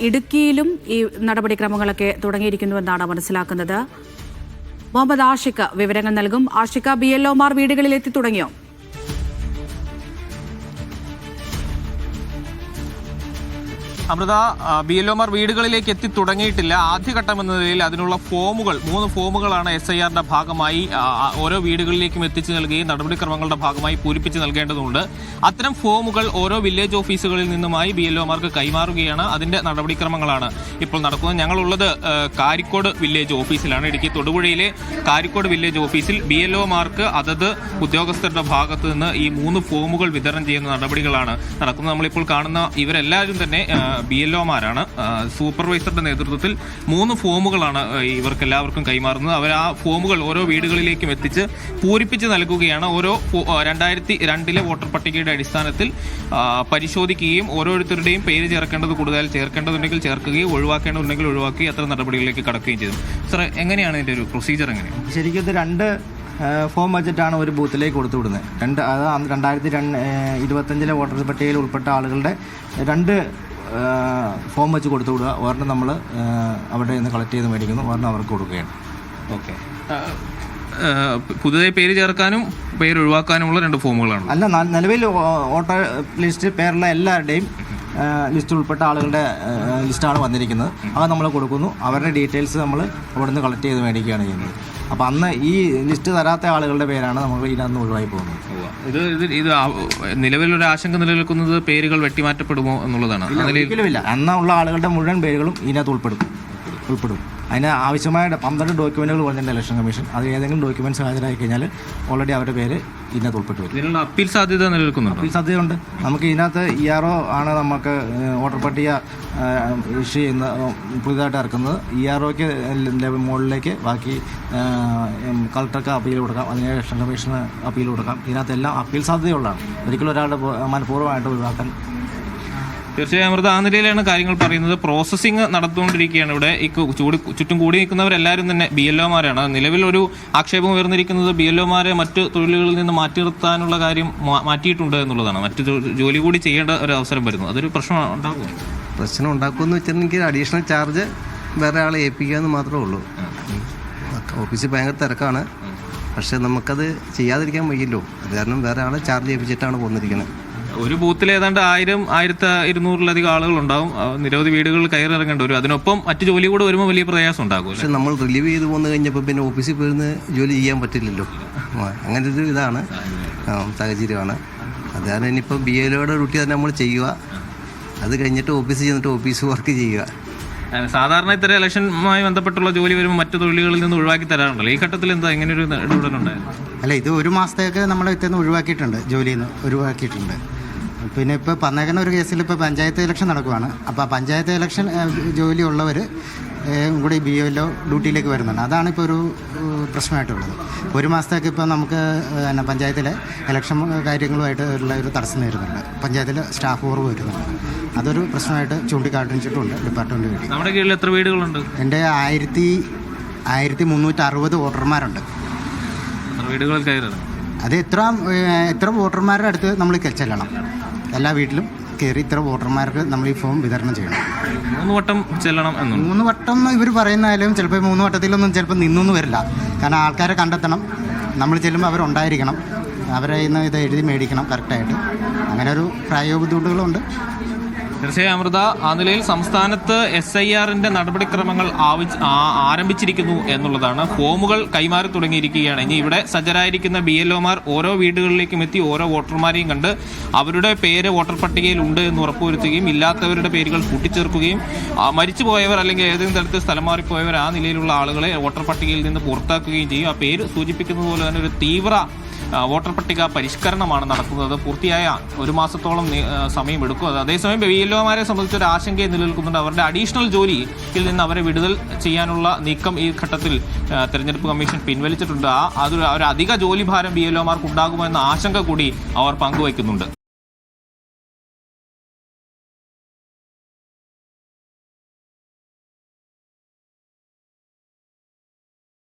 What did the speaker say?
ഇടുക്കിയിലും ഈ നടപടിക്രമങ്ങളൊക്കെ തുടങ്ങിയിരിക്കുന്നുവെന്നാണ് മനസ്സിലാക്കുന്നത്. മുഹമ്മദ് ആഷിഖ് വിവരങ്ങൾ നൽകും. ആഷിഖ ബി എൽ ഒമാർ വീടുകളിലെത്തി തുടങ്ങിയോ? അമൃത ബി എൽ ഒമാർ വീടുകളിലേക്ക് എത്തി തുടങ്ങിയിട്ടില്ല. ആദ്യഘട്ടം എന്ന നിലയിൽ അതിനുള്ള ഫോമുകൾ മൂന്ന് ഫോമുകളാണ് എസ് ഐ ആറിന്റെ ഭാഗമായി ഓരോ വീടുകളിലേക്കും എത്തിച്ചു നൽകുകയും നടപടിക്രമങ്ങളുടെ ഭാഗമായി പൂരിപ്പിച്ച് നൽകേണ്ടതുണ്ട്. അത്തരം ഫോമുകൾ ഓരോ വില്ലേജ് ഓഫീസുകളിൽ നിന്നുമായി ബി എൽ ഒമാർക്ക് കൈമാറുകയാണ് അതിന്റെ നടപടിക്രമങ്ങളാണ്. ഇപ്പോൾ നടക്കുന്നത് ഞങ്ങളുള്ളത് കാരിക്കോട് വില്ലേജ് ഓഫീസിലാണ്. ഇടുക്കി തൊടുപുഴയിലെ കാരിക്കോട് വില്ലേജ് ഓഫീസിൽ ബി എൽ ഒമാർക്ക് അതത് ഉദ്യോഗസ്ഥരുടെ ഭാഗത്ത് നിന്ന് ഈ മൂന്ന് ഫോമുകൾ വിതരണം ചെയ്യുന്ന നടപടികളാണ് നടക്കുന്നത്. നമ്മളിപ്പോൾ കാണുന്ന ഇവരെല്ലാവരും തന്നെ ബി എൽ ഒമാരാണ്. സൂപ്പർവൈസറുടെ നേതൃത്വത്തിൽ മൂന്ന് ഫോമുകളാണ് ഇവർക്ക് എല്ലാവർക്കും കൈമാറുന്നത്. അവർ ആ ഫോമുകൾ ഓരോ വീടുകളിലേക്കും എത്തിച്ച് പൂരിപ്പിച്ച് നൽകുകയാണ്. ഓരോ രണ്ടായിരത്തി രണ്ടിലെ വോട്ടർ പട്ടികയുടെ അടിസ്ഥാനത്തിൽ പരിശോധിക്കുകയും ഓരോരുത്തരുടെയും പേര് ചേർക്കേണ്ടത് കൂടുതൽ ചേർക്കേണ്ടതുണ്ടെങ്കിൽ ചേർക്കുകയും ഒഴിവാക്കേണ്ടതുണ്ടെങ്കിൽ ഒഴിവാക്കി അത്തരം നടപടികളിലേക്ക് കടക്കുകയും ചെയ്തു. സാർ എങ്ങനെയാണ് ഇതിന്റെ ഒരു പ്രൊസീജിയർ എങ്ങനെയാണ് ശരിക്കും രണ്ട് ഫോം വെച്ചിട്ടാണ് ഒരു ബൂത്തിലേക്ക് കൊടുത്തു വിടുന്നത്. രണ്ട് അത് രണ്ടായിരത്തി രണ്ട് ഇരുപത്തഞ്ചിലെ വോട്ടർ പട്ടികയിൽ ഉൾപ്പെട്ട ആളുകളുടെ രണ്ട് ഫോം വെച്ച് കൊടുത്തു വിടുക. ഒരെണ്ണം നമ്മൾ അവിടെ നിന്ന് കളക്ട് ചെയ്ത് മേടിക്കുന്നു. ഒരെണ്ണം അവർക്ക് കൊടുക്കുകയാണ്. ഓക്കെ പുതുതായി പേര് ചേർക്കാനും പേര് ഒഴിവാക്കാനുമുള്ള രണ്ട് ഫോമുകളാണ് അല്ല നിലവിൽ വോട്ടർ ലിസ്റ്റ് പേരുള്ള എല്ലാവരുടെയും ലിസ്റ്റ് ഉൾപ്പെട്ട ആളുകളുടെ ലിസ്റ്റാണ് വന്നിരിക്കുന്നത്. അത് നമ്മൾ കൊടുക്കുന്നു. അവരുടെ ഡീറ്റെയിൽസ് നമ്മൾ അവിടെ നിന്ന് കളക്ട് ചെയ്ത് മേടിക്കുകയാണ് ചെയ്യുന്നത്. അപ്പോൾ അന്ന് ഈ ലിസ്റ്റ് തരാത്ത ആളുകളുടെ പേരാണ് നമ്മൾ ഇതിനകത്ത് ഒഴിവായി പോകുന്നത്. ഇത് ഇത് ഇത് നിലവിലൊരു ആശങ്ക നിലനിൽക്കുന്നത് പേരുകൾ വെട്ടിമാറ്റപ്പെടുമോ എന്നുള്ളതാണ്. ഒരിക്കലുമില്ല. അന്നുള്ള ആളുകളുടെ മുഴുവൻ പേരുകളും ഇതിനകത്ത് ഉൾപ്പെടും. ഉൾപ്പെടും. അതിന് ആവശ്യമായ പന്ത്രണ്ട് ഡോക്യുമെന്റുകൾ പറഞ്ഞിട്ടുണ്ട് ഇലക്ഷൻ കമ്മീഷൻ അത് ഏതെങ്കിലും ഡോക്യുമെന്റ്സ് ഹാജരായി കഴിഞ്ഞാൽ ഓൾറെഡി അവരുടെ പേര് ഇതിനകത്ത് ഉൾപ്പെട്ട് വരും. ഇതിനുള്ള അപ്പീൽ സാധ്യത നിലനിൽക്കുന്നുണ്ട്? അപ്പീൽ സാധ്യതയുണ്ട്. നമുക്ക് ഇതിനകത്ത് ഇ ആർ ഒ ആണ് നമുക്ക് വോട്ടർ പട്ടിക ഇഷ്യൂ ചെയ്യുന്ന പുതിയതായിട്ട് ഇറക്കുന്നത്. ഇ ആർ ഒക്ക് മുകളിലേക്ക് ബാക്കി കളക്ടർക്ക് അപ്പീൽ കൊടുക്കാം. അതിന് ഇലക്ഷൻ കമ്മീഷന് അപ്പീൽ കൊടുക്കാം. ഇതിനകത്തെല്ലാം അപ്പീൽ സാധ്യതയുള്ളതാണ്. ഒരിക്കലും ഒരാളുടെ മനഃപൂർവമായിട്ട് ഒഴിവാക്കാൻ തീർച്ചയായും അമൃത ആ നിലയിലാണ് കാര്യങ്ങൾ പറയുന്നത്. പ്രോസസ്സിംഗ് നടത്തുകൊണ്ടിരിക്കുകയാണ് ഇവിടെ. ഈ ചൂട് ചുറ്റും കൂടി നിൽക്കുന്നവരെല്ലാവരും തന്നെ ബി എൽ ഒമാരാണ് നിലവിൽ ഒരു ആക്ഷേപം ഉയർന്നിരിക്കുന്നത് ബി എൽ ഒമാരെ മറ്റ് തൊഴിലുകളിൽ നിന്ന് മാറ്റി നിർത്താനുള്ള കാര്യം മാറ്റിയിട്ടുണ്ട് എന്നുള്ളതാണ്. മറ്റ് ജോലി കൂടി ചെയ്യേണ്ട ഒരു അവസരം വരുന്നു. അതൊരു പ്രശ്നം ഉണ്ടാക്കും പ്രശ്നം ഉണ്ടാക്കുമെന്ന് വെച്ചിട്ടുണ്ടെങ്കിൽ അഡീഷണൽ ചാർജ് വേറെ ആളെ ഏൽപ്പിക്കുക എന്ന് മാത്രമേ ഉള്ളൂ. ഓഫീസിൽ ഭയങ്കര തിരക്കാണ്. പക്ഷേ നമുക്കത് ചെയ്യാതിരിക്കാൻ വയ്യല്ലോ. അത് കാരണം വേറെ ആളെ ചാർജ് ഏൽപ്പിച്ചിട്ടാണ് പോന്നിരിക്കുന്നത് ഒരു ബൂത്തിൽ ഏതാണ്ട് ആയിരം ആയിരത്തി ഇരുന്നൂറിലധികം ആളുകൾ ഉണ്ടാവും നിരവധി വീടുകളിൽ കയറിറങ്ങേണ്ടി വരും. അതിനൊപ്പം മറ്റു ജോലി കൂടെ വരുമ്പോൾ വലിയ പ്രയാസം ഉണ്ടാകും പക്ഷെ നമ്മൾ റിലീവ് ചെയ്ത് പോന്നു കഴിഞ്ഞപ്പോൾ പിന്നെ ഓഫീസിൽ പോയിരുന്ന് ജോലി ചെയ്യാൻ പറ്റില്ലല്ലോ. ആ, അങ്ങനെ ഒരു ഇതാണ്. സാഹചര്യമാണ്. അതാണ് ഇനിയിപ്പോൾ ബി എലോയുടെ ഡ്യൂട്ടി തന്നെ നമ്മൾ ചെയ്യുക. അത് കഴിഞ്ഞിട്ട് ഓഫീസിൽ ചെന്നിട്ട് ഓഫീസ് വർക്ക് ചെയ്യുക. സാധാരണ ഇത്തരം ഇലക്ഷനുമായി ബന്ധപ്പെട്ടുള്ള ജോലി വരുമ്പോൾ മറ്റു തൊഴിലുകളിൽ നിന്ന് ഒഴിവാക്കി തരാറുണ്ടല്ലോ. ഈ ഘട്ടത്തിൽ എന്താ ഇങ്ങനെ ഒരു ഇടപെടലുണ്ടായിരുന്നു അല്ല ഇത് ഒരു മാസത്തേക്ക് നമ്മൾ ഇത്തരം ഒഴിവാക്കിയിട്ടുണ്ട്. ജോലിയിൽ നിന്ന് ഒഴിവാക്കിയിട്ടുണ്ട്. പിന്നെ ഇപ്പോൾ വന്നേക്കുന്ന ഒരു കേസിൽ ഇപ്പോൾ പഞ്ചായത്ത് ഇലക്ഷൻ നടക്കുവാണ്. അപ്പോൾ പഞ്ചായത്ത് ഇലക്ഷൻ ജോലി ഉള്ളവർ കൂടി ബി ഒ ഡ്യൂട്ടിയിലേക്ക് വരുന്നുണ്ട്. അതാണ് ഇപ്പോൾ ഒരു പ്രശ്നമായിട്ടുള്ളത്. ഒരു മാസത്തേക്ക് ഇപ്പോൾ നമുക്ക് പിന്നെ പഞ്ചായത്തിലെ ഇലക്ഷൻ കാര്യങ്ങളുമായിട്ട് ഉള്ള ഒരു തടസ്സം നേരിടുന്നുണ്ട് പഞ്ചായത്തിലെ സ്റ്റാഫ് കുറവ് വരുന്നുണ്ട്. അതൊരു പ്രശ്നമായിട്ട് ചൂണ്ടിക്കാട്ടിച്ചിട്ടുണ്ട് ഡിപ്പാർട്ട്മെന്റ് വേണ്ടി നമ്മുടെ കീഴിൽ എത്ര വീടുകളുണ്ട്? എന്റെ ആയിരത്തി ആയിരത്തി മുന്നൂറ്റി അറുപത് വോട്ടർമാരുണ്ട് വീടുകളിൽ അത് എത്ര എത്ര വോട്ടർമാരുടെ അടുത്ത് നമ്മൾ ചെല്ലണം എല്ലാ വീട്ടിലും കയറി ഇത്ര വോട്ടർമാർക്ക് നമ്മൾ ഈ ഫോം വിതരണം ചെയ്യണം. മൂന്ന് വട്ടം ചെല്ലണം എന്നുണ്ട്. മൂന്ന് വട്ടം ഇവർ പറയുന്നാലും ചിലപ്പോൾ മൂന്ന് വട്ടത്തിലൊന്നും ചിലപ്പോൾ നിന്നൊന്നും വരില്ല. കാരണം ആൾക്കാരെ കണ്ടെത്തണം. നമ്മൾ ചെല്ലുമ്പോൾ അവരുണ്ടായിരിക്കണം അവരെ ഇന്ന് ഇത് എഴുതി മേടിക്കണം കറക്റ്റായിട്ട് അങ്ങനെ ഒരു പ്രായോഗിക ബുദ്ധിമുട്ടുകളുണ്ട്. തീർച്ചയായും അമൃത ആ നിലയിൽ സംസ്ഥാനത്ത് എസ് ഐ ആറിന്റെ നടപടിക്രമങ്ങൾ ആരംഭിച്ചിരിക്കുന്നു എന്നുള്ളതാണ്. ഫോമുകൾ കൈമാറി തുടങ്ങിയിരിക്കുകയാണ്. ഇനി ഇവിടെ സജ്ജരായിരിക്കുന്ന ബി എൽ ഒമാർ ഓരോ വീടുകളിലേക്കും എത്തി ഓരോ വോട്ടർമാരെയും കണ്ട് അവരുടെ പേര് വോട്ടർ പട്ടികയിൽ ഉണ്ട് എന്ന് ഉറപ്പുവരുത്തുകയും ഇല്ലാത്തവരുടെ പേരുകൾ കൂട്ടിച്ചേർക്കുകയും മരിച്ചുപോയവർ അല്ലെങ്കിൽ ഏതെങ്കിലും തരത്തിൽ സ്ഥലം മാറിപ്പോയവർ ആ നിലയിലുള്ള ആളുകളെ വോട്ടർ പട്ടികയിൽ നിന്ന് പുറത്താക്കുകയും ചെയ്യും. ആ പേര് സൂചിപ്പിക്കുന്നത് പോലെ തന്നെ ഒരു തീവ്ര വോട്ടർ പട്ടിക പരിഷ്കരണമാണ് നടക്കുന്നത്. പൂർത്തിയായ ഒരു മാസത്തോളം സമയമെടുക്കും അത് അതേസമയം ബി എൽ ഒമാരെ സംബന്ധിച്ച് ഒരു ആശങ്കയെ നിലനിൽക്കുന്നുണ്ട്. അവരുടെ അഡീഷണൽ ജോലിയിൽ നിന്ന് അവരെ വിടുതൽ ചെയ്യാനുള്ള നീക്കം ഈ ഘട്ടത്തിൽ തെരഞ്ഞെടുപ്പ് കമ്മീഷൻ പിൻവലിച്ചിട്ടുണ്ട്. ആ അതൊരു അധിക ജോലി ഭാരം ബി എൽ ഒമാർക്ക് ഉണ്ടാകുമോ എന്ന ആശങ്ക കൂടി അവർ പങ്കുവയ്ക്കുന്നുണ്ട്.